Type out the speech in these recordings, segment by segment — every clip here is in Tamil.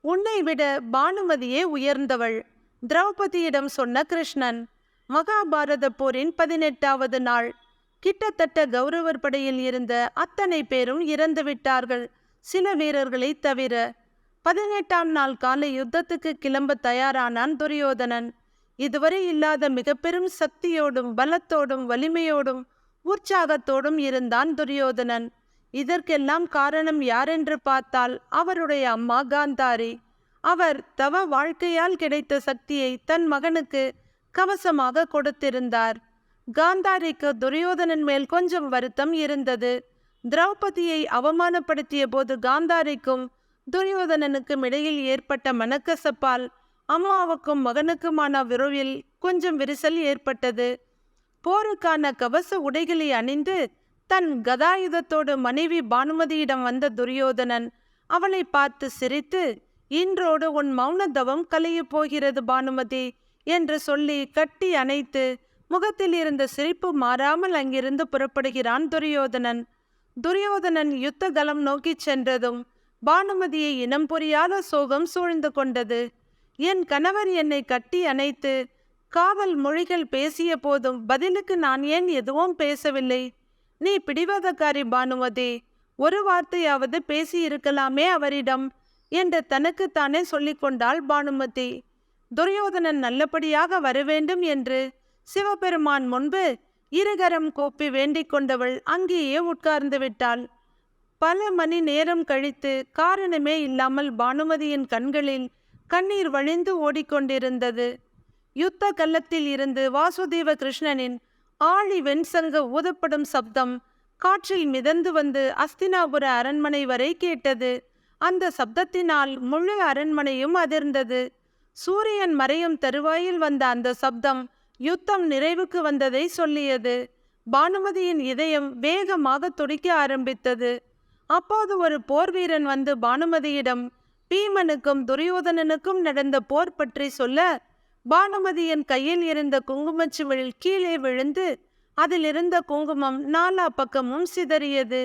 உன்னை விட பானுமதியே உயர்ந்தவள். திரௌபதியிடம் சொன்ன கிருஷ்ணன் மகாபாரத போரின் பதினெட்டாவது நாள். கிட்டத்தட்ட கௌரவர் படையில் இருந்த அத்தனை பேரும் இறந்து விட்டார்கள் சில வீரர்களை தவிர. பதினெட்டாம் நாள் காலை யுத்தத்துக்கு கிளம்ப தயாரானான் துரியோதனன். இதுவரை இல்லாத மிக பெரும் சக்தியோடும் பலத்தோடும் வலிமையோடும் உற்சாகத்தோடும் இருந்தான் துரியோதனன். இதற்கெல்லாம் காரணம் யாரென்று பார்த்தால் அவருடைய அம்மா காந்தாரி. அவர் தவ வாழ்க்கையால் கிடைத்த சக்தியை தன் மகனுக்கு கவசமாக கொடுத்திருந்தார். காந்தாரிக்கு துரியோதனன் மேல் கொஞ்சம் வருத்தம் இருந்தது. திரௌபதியை அவமானப்படுத்திய போது காந்தாரிக்கும் துரியோதனனுக்கும் இடையில் ஏற்பட்ட மனக்கசப்பால் அம்மாவுக்கும் மகனுக்குமான விரோவில் கொஞ்சம் விரிசல் ஏற்பட்டது. போருக்கான கவச உடைகளை அணிந்து தன் கதாயுதத்தோடு மனைவி பானுமதியிடம் வந்த துரியோதனன் அவளை பார்த்து சிரித்து இன்றோடு உன் மௌன தவம் கலையப் போகிறது பானுமதி என்று சொல்லி கட்டி அணைத்து முகத்தில் இருந்த சிரிப்பு மாறாமல் அங்கிருந்து புறப்படுகிறான் துரியோதனன். துரியோதனன் யுத்த கலம் நோக்கிச் சென்றதும் பானுமதியை இனம் புரியாத சோகம் சூழ்ந்து கொண்டது. என் கணவர் என்னை கட்டி அணைத்து காவல் மொழிகள் பேசிய போதும் பதிலுக்கு நான் ஏன் எதுவும் பேசவில்லை? நீ பிடிவாதக்காரி பானுமதி ஒரு வார்த்தையாவது பேசியிருக்கலாமே அவரிடம் என்று தனக்குத்தானே சொல்லிக்கொண்டாள் பானுமதி. துரியோதனன் நல்லபடியாக வரவேண்டும் என்று சிவபெருமான் முன்பு இருகரம் கோப்பி வேண்டிக் கொண்டவள் அங்கேயே உட்கார்ந்து விட்டாள். பல மணி நேரம் கழித்து காரணமே இல்லாமல் பானுமதியின் கண்களில் கண்ணீர் வழிந்து ஓடிக்கொண்டிருந்தது. யுத்த கல்லத்தில் இருந்து வாசுதேவ கிருஷ்ணனின் ஆழி வெண்சங்க ஊதப்படும் சப்தம் காற்றில் மிதந்து வந்து அஸ்தினாபுர அரண்மனை வரை கேட்டது. அந்த சப்தத்தினால் முழு அரண்மனையும் அதிர்ந்தது. சூரியன் மறையும் தருவாயில் வந்த அந்த சப்தம் யுத்தம் நிறைவுக்கு வந்ததை சொல்லியது. பானுமதியின் இதயம் வேகமாக துடிக்க ஆரம்பித்தது. அப்போது ஒரு போர் வீரன் வந்து பானுமதியிடம் பீமனுக்கும் துரியோதனனுக்கும் நடந்த போர் பற்றி சொல்ல பானுமதியின் கையில் இருந்த குங்குமச்சுவழில் கீழே விழுந்து அதில் இருந்த குங்குமம் நாலா பக்கமும் சிதறியது.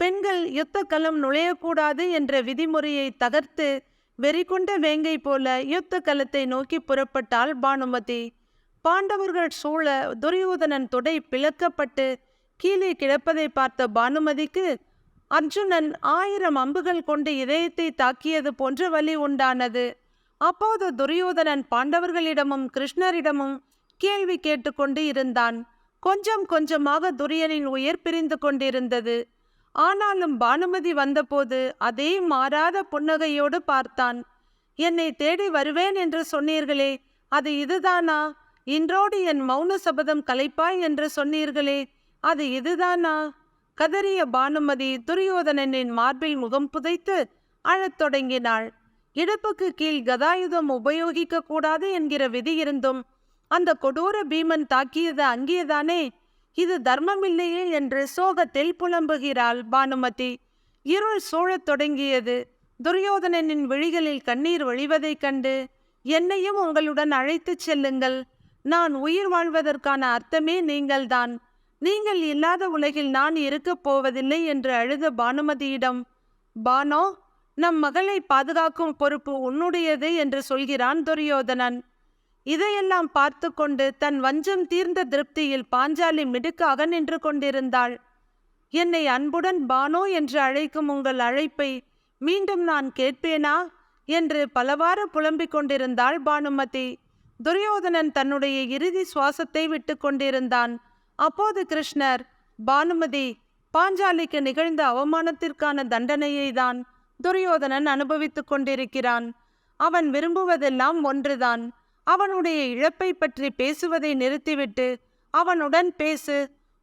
பெண்கள் யுத்த களம் நுழையக்கூடாது என்ற விதிமுறையை தகர்த்து வெறிகொண்ட வேங்கை போல யுத்த களத்தை நோக்கி புறப்பட்டாள் பானுமதி. பாண்டவர்கள் சூழ துரியோதனன் தொடை பிளக்கப்பட்டு கீழே கிடப்பதை பார்த்த பானுமதிக்கு அர்ஜுனன் ஆயிரம் அம்புகள் கொண்டு இதயத்தை தாக்கியது போன்ற வலி உண்டானது. அப்போது துரியோதனன் பாண்டவர்களிடமும் கிருஷ்ணரிடமும் கேள்வி கேட்டுக்கொண்டு இருந்தான். கொஞ்சம் கொஞ்சமாக துரியனின் உயிர் பிரிந்து கொண்டிருந்தது. ஆனாலும் பானுமதி வந்தபோது அதே மாறாத புன்னகையோடு பார்த்தான். என்னை தேடி வருவேன் என்று சொன்னீர்களே அது இதுதானா? இன்றோடு என் மௌன சபதம் கலைப்பாய் என்று சொன்னீர்களே அது இதுதானா கதறிய பானுமதி துரியோதனனின் மார்பில் முகம் புதைத்து அழத் தொடங்கினாள். இடுப்புக்கு கீழ் கதாயுதம் உபயோகிக்க கூடாது என்கிற விதி இருந்தும் அந்த கொடூர பீமன் தாக்கியது அங்கேதானே? இது தர்மமில்லையே என்று சோகத்தில் புலம்புகிறாள் பானுமதி. இருள் சூழத் தொடங்கியது. துரியோதனனின் விழிகளில் கண்ணீர் வழிவதைக் கண்டு என்னையும் உங்களுடன் அழைத்துச் செல்லுங்கள். நான் உயிர் வாழ்வதற்கான அர்த்தமே நீங்கள்தான். நீங்கள் இல்லாத உலகில் நான் இருக்கப் போவதில்லை என்று அழுத பானுமதியிடம் பானோ நம் மகளை பாதுகாக்கும் பொறுப்பு உன்னுடையது என்று சொல்கிறான் துரியோதனன். இதையெல்லாம் பார்த்து கொண்டு தன் வஞ்சம் தீர்ந்த திருப்தியில் பாஞ்சாலி மிடுக்காக நின்று கொண்டிருந்தாள். என்னை அன்புடன் பானோ என்று அழைக்கும் உங்கள் அழைப்பை மீண்டும் நான் கேட்பேனா? என்று பலவாறு புலம்பிக் கொண்டிருந்தாள் பானுமதி. துரியோதனன் தன்னுடைய இறுதி சுவாசத்தை விட்டு கொண்டிருந்தான். அப்போது கிருஷ்ணர் பானுமதி பாஞ்சாலிக்கு நிகழ்ந்த அவமானத்திற்கான தண்டனையை தான் துரியோதனன் அனுபவித்துக் கொண்டிருக்கிறான். அவன் விரும்புவதெல்லாம் ஒன்றுதான். அவனுடைய இழப்பை பற்றி பேசுவதை நிறுத்திவிட்டு அவனுடன் பேசு.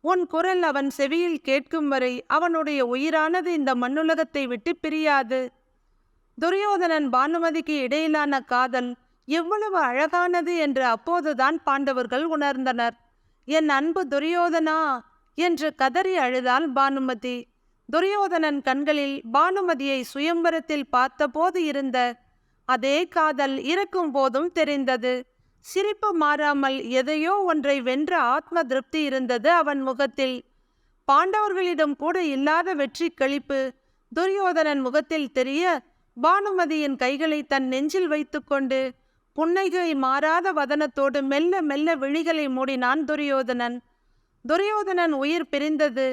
உன் குரல் அவன் செவியில் கேட்கும் வரை அவனுடைய உயிரானது இந்த மண்ணுலகத்தை விட்டு பிரியாது. துரியோதனன் பானுமதிக்கு இடையிலான காதல் எவ்வளவு அழகானது என்று அப்போதுதான் பாண்டவர்கள் உணர்ந்தனர். என் அன்பு துரியோதனா என்று கதறி அழுதாள் பானுமதி. துரியோதனன் கண்களில் பானுமதியை சுயம்பரத்தில் பார்த்தபோது இருந்த அதே காதல் இருக்கும் போதும் தெரிந்தது. சிரிப்பு மாறாமல் எதையோ ஒன்றை வென்ற ஆத்ம திருப்தி இருந்தது அவன் முகத்தில். பாண்டவர்களிடம் கூட இல்லாத வெற்றி களிப்பு துரியோதனன் முகத்தில் தெரிய பானுமதியின் கைகளை தன் நெஞ்சில் வைத்துக்கொண்டு புன்னகை மாறாத வதனத்தோடு மெல்ல மெல்ல விழிகளை மூடினான் துரியோதனன். துரியோதனன் உயிர் பிரிந்தது.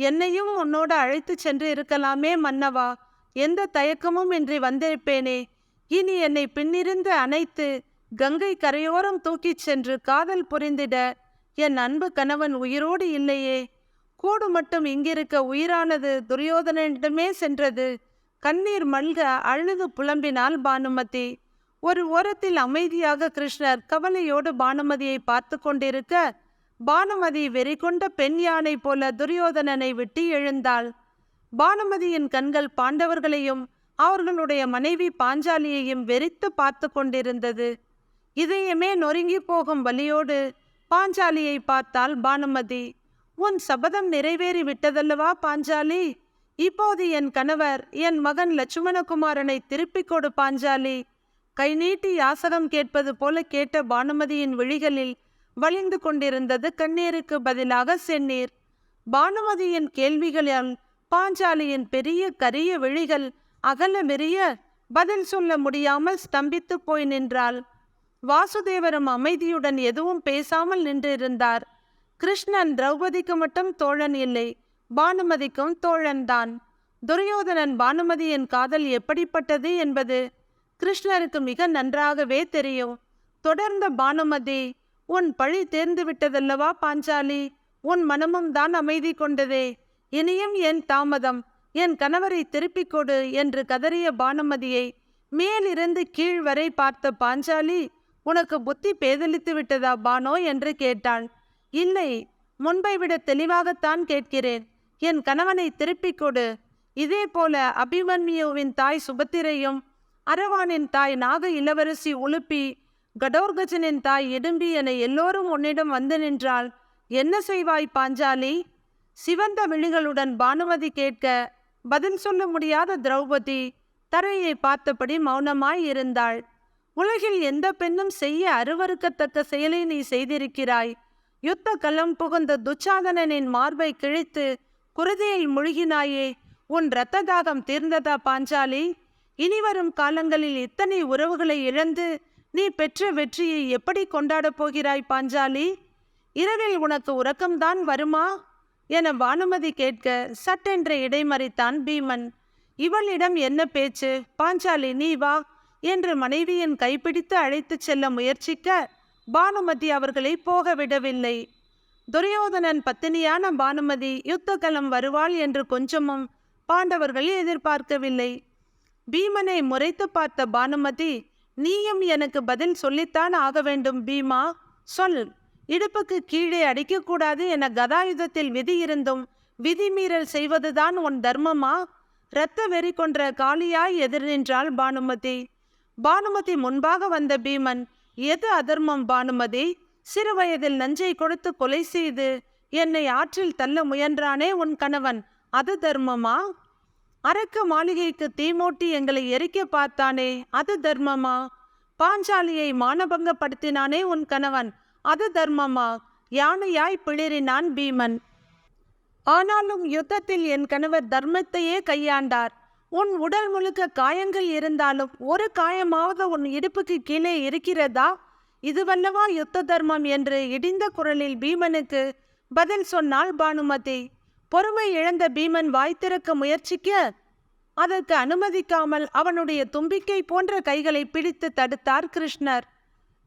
என்னையும் உன்னோடு அழைத்துச் சென்று இருக்கலாமே மன்னவா. எந்த தயக்கமும் இன்றி வந்திருப்பேனே. இனி என்னை பின்னிருந்து அணைத்து கங்கை கரையோரம் தூக்கிச் சென்று காதல் புரிந்திட என் அன்பு கணவன் உயிரோடு இல்லையே. கூடு மட்டும் இங்கிருக்க உயிரானது துரியோதனனிடமே சென்றது. கண்ணீர் மல்க அழுது புலம்பினாள் பானுமதி. ஒரு ஓரத்தில் அமைதியாக கிருஷ்ணர் கவலையோடு பானுமதியை பார்த்து கொண்டிருக்க பானுமதி வெறிகொண்ட பெண் யானை போல துரியோதனனை விட்டு எழுந்தாள். பானுமதியின் கண்கள் பாண்டவர்களையும் அவர்களுடைய மனைவி பாஞ்சாலியையும் வெறித்து பார்த்து கொண்டிருந்தது. இதயமே நொறுங்கி போகும் வலியோடு பாஞ்சாலியை பார்த்தாள் பானுமதி. உன் சபதம் நிறைவேறி விட்டதல்லவா பாஞ்சாலி? இப்போது என் கணவர் என் மகன் லட்சுமணகுமாரனை திருப்பிக் கொடு பாஞ்சாலி. கை நீட்டி யாசகம் கேட்பது போல கேட்ட பானுமதியின் விழிகளில் வழிந்து கொண்டிருந்தது கண்ணீருக்கு பதிலாக செந்நீர். பானுமதியின் கேள்விகளால் பாஞ்சாலியின் பெரிய கரிய விழிகள் அகல மெரிய பதில் சொல்ல முடியாமல் ஸ்தம்பித்து போய் நின்றாள். வாசுதேவரும் அமைதியுடன் எதுவும் பேசாமல் நின்றிருந்தார். கிருஷ்ணன் திரௌபதிக்கு மட்டும் தோழன் இல்லை பானுமதிக்கும் தோழன்தான் துரியோதனன் பானுமதியின் காதல் எப்படிப்பட்டது என்பது கிருஷ்ணருக்கு மிக நன்றாகவே தெரியும். தொடர்ந்த பானுமதி உன் பழி தேர்ந்து விட்டதல்லவா பாஞ்சாலி? உன் மனமும் தான் அமைதி கொண்டதே. இனியும் என் தாமதம். என் கணவரை திருப்பிக் கொடு என்று கதறிய பானுமதியை மேலிருந்து கீழ் வரை பார்த்த பாஞ்சாலி உனக்கு புத்தி பேதலித்து விட்டதா பானோ? என்று கேட்டாள். இல்லை முன்பை விட தெளிவாகத்தான் கேட்கிறேன். என் கணவனை திருப்பிக் கொடு. இதே போல அபிமன்யுவின் தாய் சுபத்திரையும் அரவானின் தாய் நாக இளவரசி உலுப்பி கடோர்கஜனின் தாய் இடும்பி என எல்லோரும் உன்னிடம் வந்து நின்றால் என்ன செய்வாய் பாஞ்சாலி? சிவந்த விழிகளுடன் பானுமதி கேட்க பதில் சொல்ல முடியாத திரௌபதி தரையை பார்த்தபடி மௌனமாய் இருந்தாள். உலகில் எந்த பெண்ணும் செய்ய அருவறுக்கத்தக்க செயலை நீ செய்திருக்கிறாய்? யுத்த களம் புகுந்த துச்சாதனனின் மார்பை கிழித்து குருதியில் முழுகினாயே உன் இரத்த தாகம் தீர்ந்ததா பாஞ்சாலி? இனிவரும் காலங்களில் இத்தனை உறவுகளை இழந்து நீ பெற்ற வெற்றியை எப்படி கொண்டாடப் போகிறாய் பாஞ்சாலி? இரவில் உனக்கு உறக்கம்தான் வருமா? என பானுமதி கேட்க சட்டென்று இடைமறித்தான் பீமன். இவளிடம் என்ன பேச்சு? பாஞ்சாலி நீ வா என்று மனைவியின் கைப்பிடித்து அழைத்துச் செல்ல முயற்சிக்க பானுமதி அவர்களை போக விடவில்லை. துரியோதனன் பத்தினியான பானுமதி யுத்தகலம் வருவாள் என்று கொஞ்சமும் பாண்டவர்கள் எதிர்பார்க்கவில்லை. பீமனை முறைத்து பார்த்த பானுமதி நீயும் எனக்கு பதில் சொல்லித்தான் ஆக வேண்டும் பீமா. சொல். இடுப்புக்கு கீழே அடிக்கக்கூடாது என கதாயுதத்தில் விதி இருந்தும் விதிமீறல் செய்வதுதான் உன் தர்மமா? இரத்த வெறி கொன்ற காளியாய் எதிர் நின்றாள் பானுமதி. பானுமதி முன்பாக வந்த பீமன் எது அதர்மம் பானுமதி? சிறுவயதில் நஞ்சை கொடுத்து கொலை செய்து என்னை ஆற்றில் தள்ள முயன்றானே உன் கணவன் அது தர்மமா? அரக்க மாளிகைக்கு தீமூட்டி எங்களை எரிக்க பார்த்தானே அது தர்மமா? பாஞ்சாலியை மானபங்கப்படுத்தினானே உன் கணவன் அது தர்மமா? யானையாய் பிளிறினான் பீமன். ஆனாலும் யுத்தத்தில் என் கணவர் தர்மத்தையே கையாண்டார். உன் உடல் முழுக்க காயங்கள் இருந்தாலும் ஒரு காயமாவது உன் இடுப்புக்கு கீழே இருக்கிறதா? இதுவல்லவா யுத்த தர்மம் என்று இடிந்த குரலில் பீமனுக்கு பதில் சொன்னாள் பானுமதி. பொறுமை இழந்த பீமன் வாய் திறக்க முயற்சிக்க அதற்கு அனுமதிக்காமல் அவனுடைய தும்பிக்கை போன்ற கைகளை பிடித்து தடுத்தார் கிருஷ்ணர்.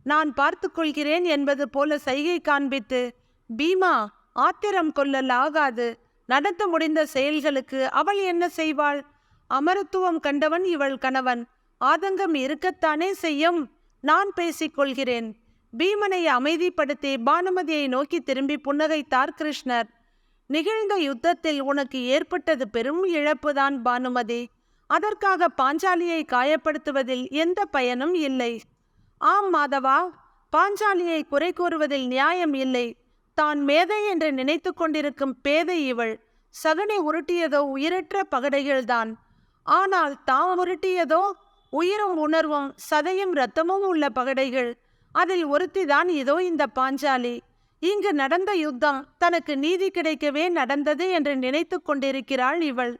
நான் பார்த்து கொள்கிறேன் என்பது போல சைகை காண்பித்து பீமா ஆத்திரம் கொள்ளல் ஆகாது. நடத்த முடிந்த செயல்களுக்கு அவள் என்ன செய்வாள்? அமரத்துவம் கண்டவன் இவள் கணவன். ஆதங்கம் இருக்கத்தானே செய்யும். நான் பேசிக்கொள்கிறேன் பீமனை அமைதிப்படுத்தி பானுமதியை நோக்கி திரும்பி புன்னகைத்தார் கிருஷ்ணர். நிகழ்ந்த யுத்தத்தில் உனக்கு ஏற்பட்டது பெரும் இழப்புதான் பானுமதி. அதற்காக பாஞ்சாலியை காயப்படுத்துவதில் எந்த பயனும் இல்லை. ஆம் மாதவா பாஞ்சாலியை குறை கூறுவதில் நியாயம் இல்லை. தான் மேதை என்று நினைத்து கொண்டிருக்கும் பேதை இவள். சகனை உருட்டியதோ உயிரற்ற பகடைகள்தான். ஆனால் தாம் உருட்டியதோ உயிரும் உணர்வும் சதையும் இரத்தமும் உள்ள பகடைகள். அதில் ஒருத்திதான் இதோ இந்த பாஞ்சாலி. இங்கு நடந்த யுத்தம் தனக்கு நீதி கிடைக்கவே நடந்தது என்று நினைத்து கொண்டிருக்கிறாள் இவள்.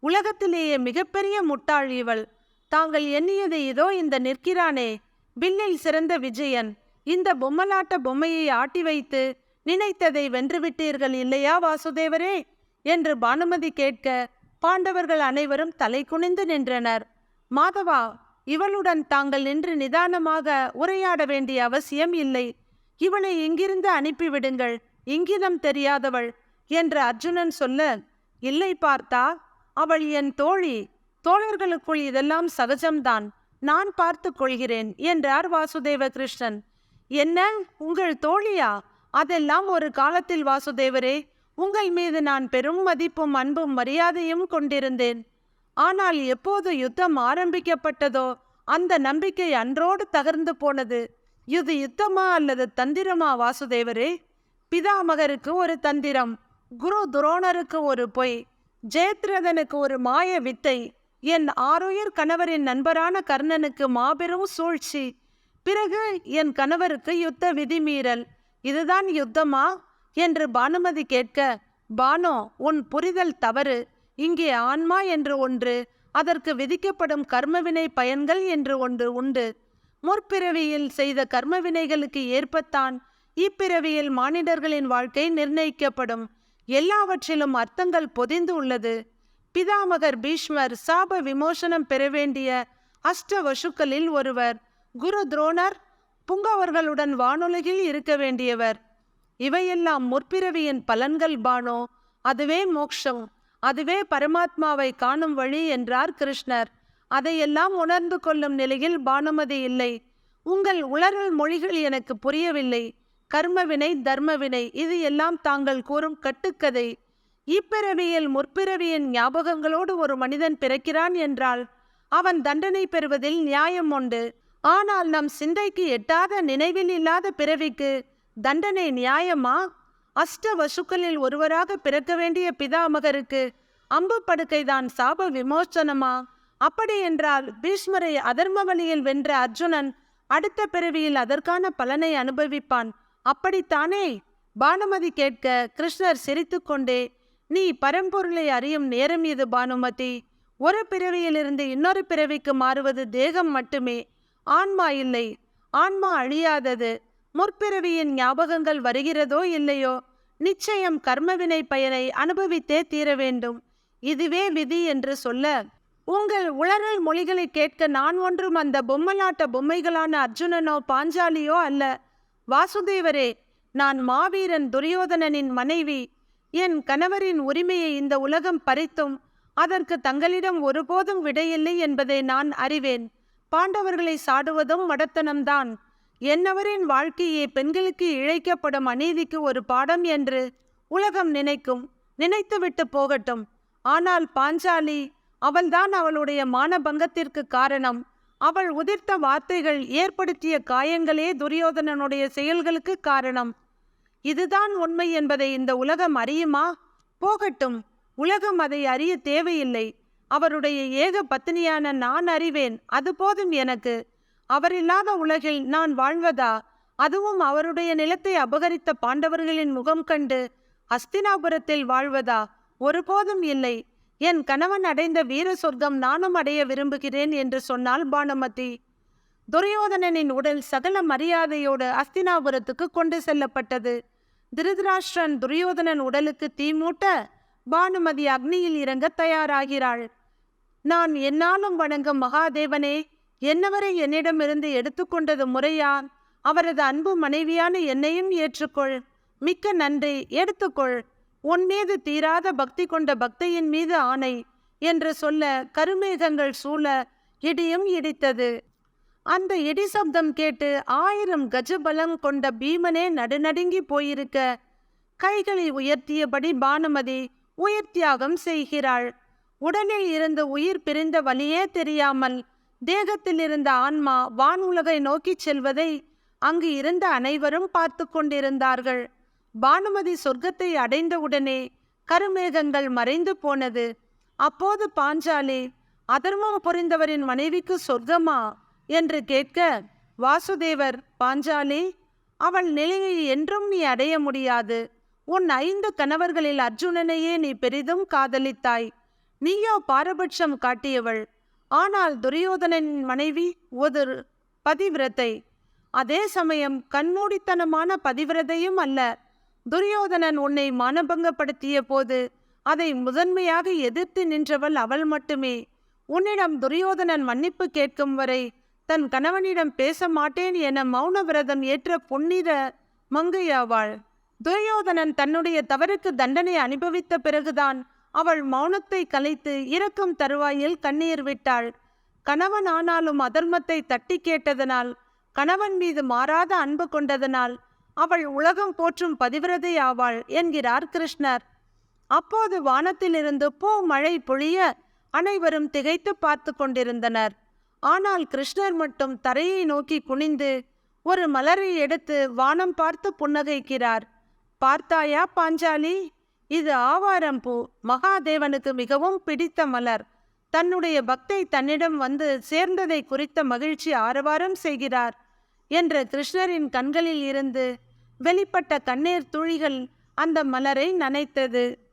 உலகத்திலேயே மிகப்பெரிய முட்டாள் இவள். தாங்கள் எண்ணியது இதோ இந்த நிற்கிறானே. வில்லில் சிறந்த விஜயன். இந்த பொம்மலாட்ட பொம்மையை ஆட்டி வைத்து நினைத்ததை வென்றுவிட்டீர்கள் இல்லையா வாசுதேவரே? என்று பானுமதி கேட்க பாண்டவர்கள் அனைவரும் தலை குனிந்து நின்றனர். மாதவா இவளுடன் தாங்கள் நின்று நிதானமாக உரையாட வேண்டிய அவசியம் இல்லை. இவளை இங்கிருந்து அனுப்பிவிடுங்கள் இங்கிதம் தெரியாதவள் என்று அர்ஜுனன் சொல்ல இல்லை பார்த்தா அவள் என் தோழி தோழர்களுக்குள் இதெல்லாம் சகஜம்தான் நான் பார்த்து கொள்கிறேன் என்றார் வாசுதேவ கிருஷ்ணன் என்ன உங்கள் தோழியா? அதெல்லாம் ஒரு காலத்தில் வாசுதேவரே உங்கள் மீது நான் பெரும் மதிப்பும் அன்பும் மரியாதையும் கொண்டிருந்தேன். ஆனால் எப்போது யுத்தம் ஆரம்பிக்கப்பட்டதோ அந்த நம்பிக்கை அன்றோடு தகர்ந்து போனது. இது யுத்தமா அல்லது தந்திரமா வாசுதேவரே? பிதாமகருக்கு ஒரு தந்திரம் குரு துரோணருக்கு ஒரு பொய் ஜெயத்ரதனுக்கு ஒரு மாய வித்தை என் ஆரோயர் கணவரின் நண்பரான கர்ணனுக்கு மாபெரும் சூழ்ச்சி பிறகு என் கணவருக்கு யுத்த விதிமீறல் இதுதான் யுத்தமா? என்று பானுமதி கேட்க பானோ உன் புரிதல் தவறு இங்கே ஆன்மா என்று ஒன்று அதற்கு விதிக்கப்படும் கர்மவினை பயன்கள் என்று ஒன்று உண்டு. முற்பிறவியில் செய்த கர்மவினைகளுக்கு ஏற்பத்தான் இப்பிறவியில் மானிடர்களின் வாழ்க்கை நிர்ணயிக்கப்படும். எல்லாவற்றிலும் அர்த்தங்கள் பொதிந்து உள்ளது. பிதாமகர் பீஷ்மர் சாப விமோசனம் பெற வேண்டிய அஷ்ட வசுக்களில் ஒருவர் குரு துரோணர் புங்கவர்களுடன் வானொலியில் இருக்க வேண்டியவர். இவையெல்லாம் முற்பிறவியின் பலன்கள் பானோ அதுவே மோக்ஷம் அதுவே பரமாத்மாவை காணும் வழி என்றார் கிருஷ்ணர். அதையெல்லாம் உணர்ந்து கொள்ளும் நிலையில் பானுமதி இல்லை. உங்கள் உளறல் மொழிகள் எனக்கு புரியவில்லை. கர்மவினை தர்மவினை இது எல்லாம் தாங்கள் கூறும் கட்டுக்கதை. இப்பிறவியில் முற்பிறவியின் ஞாபகங்களோடு ஒரு மனிதன் பிறக்கிறான் என்றால் அவன் தண்டனை பெறுவதில் நியாயம் உண்டு. ஆனால் நம் சிந்தைக்கு எட்டாத நினைவில் இல்லாத பிறவிக்கு தண்டனை நியாயமா? அஷ்ட வசுக்களில் ஒருவராக பிறக்க வேண்டிய பிதாமகருக்கு அம்பு படுக்கைதான் சாப விமோசனமா? அப்படி என்றால் பீஷ்மரை அதர்ம வழியில் வென்ற அர்ஜுனன் அடுத்த பிறவியில் அதற்கான பலனை அனுபவிப்பான். அப்படித்தானே? பானுமதி கேட்க கிருஷ்ணர் சிரித்துக்கொண்டே நீ பரம்பொருளை அறியும் நேரம் இது பானுமதி. ஒரு பிறவியிலிருந்து இன்னொரு பிறவிக்கு மாறுவது தேகம் மட்டுமே. ஆன்மா இல்லை. ஆன்மா அழியாதது. முற்பிறவியின் ஞாபகங்கள் வருகிறதோ இல்லையோ? நிச்சயம் கர்மவினை பயனை அனுபவித்தே தீர வேண்டும். இதுவே விதி என்று சொல்ல உங்கள் உளறல் மொழிகளை கேட்க நான் ஒன்றும் அந்த பொம்மலாட்ட பொம்மைகளான அர்ஜுனனோ பாஞ்சாலியோ அல்ல. வாசுதேவரே நான் மாவீரன் துரியோதனனின் மனைவி. என் கணவரின் உரிமையை இந்த உலகம் பறித்தும். அதற்கு தங்களிடம் ஒருபோதும் விடையில்லை என்பதை நான் அறிவேன். பாண்டவர்களை சாடுவதும் மடத்தனம்தான். என்னவரின் வாழ்க்கையே பெண்களுக்கு இழைக்கப்படும் அநீதிக்கு ஒரு பாடம் என்று உலகம் நினைக்கும். நினைத்துவிட்டு போகட்டும். ஆனால் பாஞ்சாலி அவள்தான் அவளுடைய மானபங்கத்திற்கு காரணம். அவள் உதிர்த்த வார்த்தைகள் ஏற்படுத்திய காயங்களே துரியோதனனுடைய செயல்களுக்கு காரணம். இதுதான் உண்மை என்பதை இந்த உலகம் அறியுமா? போகட்டும் உலகம் அதை அறிய தேவையில்லை. அவருடைய ஏக பத்தினியான நான் அறிவேன் அது போதும் எனக்கு. அவரில்லாத உலகில் நான் வாழ்வதா? அதுவும் அவருடைய நிலத்தை அபகரித்த பாண்டவர்களின் முகம் கண்டு அஸ்தினாபுரத்தில் வாழ்வதா? ஒருபோதும் இல்லை. என் கணவன் அடைந்த வீர சொர்க்கம் நானும் அடைய விரும்புகிறேன் என்று சொன்னாள் பானுமதி. துரியோதனனின் உடல் சகல மரியாதையோடு அஸ்தினாபுரத்துக்கு கொண்டு செல்லப்பட்டது. திருதராஷ்டிரன் துரியோதனன் உடலுக்கு தீ மூட்ட பானுமதி அக்னியில் இறங்க தயாராகிறாள். நான் என்னாலும் வணங்கும் மகாதேவனே என்னவரை என்னிடமிருந்து எடுத்துக்கொண்டது முறையா? அவரது அன்பு மனைவியான என்னையும் ஏற்றுக்கொள். மிக்க நன்றி. எடுத்துக்கொள். உன் மீது தீராத பக்தி கொண்ட பக்தையின் மீது ஆணை என்று சொல்ல கருமேகங்கள் சூழ இடியும் இடித்தது. அந்த இடி சப்தம் கேட்டு ஆயிரம் கஜபலம் கொண்ட பீமனே நடுநடுங்கி போயிருக்க கைகளை உயர்த்தியபடி பானுமதி உயிர் தியாகம் செய்கிறாள். உடலில் இருந்து உயிர் பிரிந்த வழியே தெரியாமல் தேகத்தில் இருந்த ஆன்மா வான் உலகை நோக்கிச் செல்வதை அங்கு இருந்த அனைவரும் பார்த்து கொண்டிருந்தார்கள். பானுமதி சொர்க்கத்தை அடைந்தவுடனே கருமேகங்கள் மறைந்து போனது. அப்போது பாஞ்சாலி அதர்மம் புரிந்தவரின் மனைவிக்கு சொர்க்கமா என்று கேட்க வாசுதேவர் பாஞ்சாலி அவள் நிலையை என்றும் நீ அடைய முடியாது. உன் ஐந்து கணவர்களில் அர்ஜுனனையே நீ பெரிதும் காதலித்தாய். நீயோ பாரபட்சம் காட்டியவள். ஆனால் துரியோதனனின் மனைவி ஒரு பதிவிரத்தை. அதே சமயம் கண்மூடித்தனமான பதிவிரதையும் அல்ல. துரியோதனன் உன்னை மானபங்கப்படுத்திய போது அதை முதன்மையாக எதிர்த்து நின்றவள் அவள் மட்டுமே. உன்னிடம் துரியோதனன் மன்னிப்பு கேட்கும் வரை தன் கணவனிடம் பேச மாட்டேன் என மௌன விரதம் ஏற்ற பொன்னிற மங்கையாவாள். துரியோதனன் தன்னுடைய தவறுக்கு தண்டனை அனுபவித்த பிறகுதான் அவள் மௌனத்தை கலைத்து இறக்கும் தருவாயில் கண்ணீர் விட்டாள். கணவன் ஆனாலும் அதர்மத்தை தட்டி கேட்டதனால் கணவன் மீது மாறாத அன்பு கொண்டதனால் அவள் உலகம் போற்றும் பதிவிரதை ஆவாள் என்கிறார் கிருஷ்ணர். அப்போது வானத்திலிருந்து பூ மழை பொழிய அனைவரும் திகைத்து பார்த்து கொண்டிருந்தனர். ஆனால் கிருஷ்ணர் மட்டும் தரையை நோக்கி குனிந்து ஒரு மலரை எடுத்து வானம் பார்த்து புன்னகைக்கிறார். பார்த்தாயா பாஞ்சாலி? இது ஆவாரம் பூ. மகாதேவனுக்கு மிகவும் பிடித்த மலர். தன்னுடைய பக்தை தன்னிடம் வந்து சேர்ந்ததை குறித்த மகிழ்ச்சி ஆரவாரம் செய்கிறார் என்ற கிருஷ்ணரின் கண்களில் இருந்து வெளிப்பட்ட கண்ணீர் துளிகள் அந்த மலரை நனைத்தது.